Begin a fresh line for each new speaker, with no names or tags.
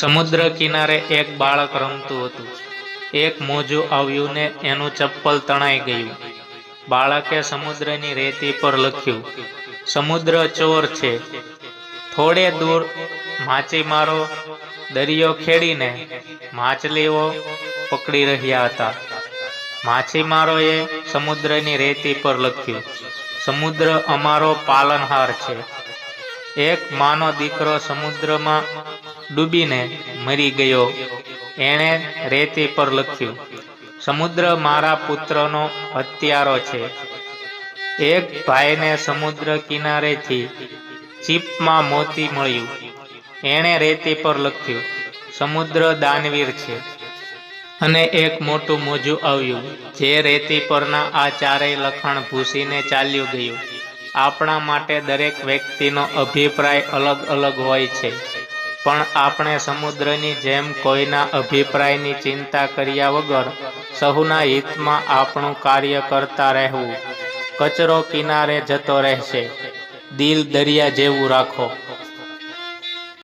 સમુદ્ર કિનારે એક બાળક રમતું હતું. એક મોજું આવ્યું ને એનું ચપ્પલ તણાઈ ગયું. બાળકે સમુદ્રની રેતી પર લખ્યું, સમુદ્ર ચોર છે. થોડે દૂર માછીમારો દરિયો ખેડીને માછલીઓ પકડી રહ્યા હતા. માછીમારોએ સમુદ્રની રેતી પર લખ્યું, સમુદ્ર અમારો પાલનહાર છે. એક માનો દીકરો સમુદ્રમાં ડૂબીને મરી ગયો. એણે રેતી પર લખ્યું, સમુદ્ર મારા પુત્રનો હત્યારો છે. એક ભાઈને સમુદ્ર કિનારેથી ચીપમાં મોતી મળ્યું. એણે રેતી પર લખ્યું, સમુદ્ર દાનવીર છે. અને એક મોટું મોજું આવ્યું, જે રેતી પરના આ ચારેય લખાણ ભૂસીને ચાલ્યું ગયું. આપણા માટે દરેક વ્યક્તિનો અભિપ્રાય અલગ અલગ હોય છે. પણ આપણે સમુદ્રની જેમ કોઈના અભિપ્રાયની ચિંતા કર્યા વગર સહુના હિતમાં આપણું કાર્ય કરતા રહેવું. કચરો કિનારે જતો રહેશે. દિલ દરિયા જેવું રાખો.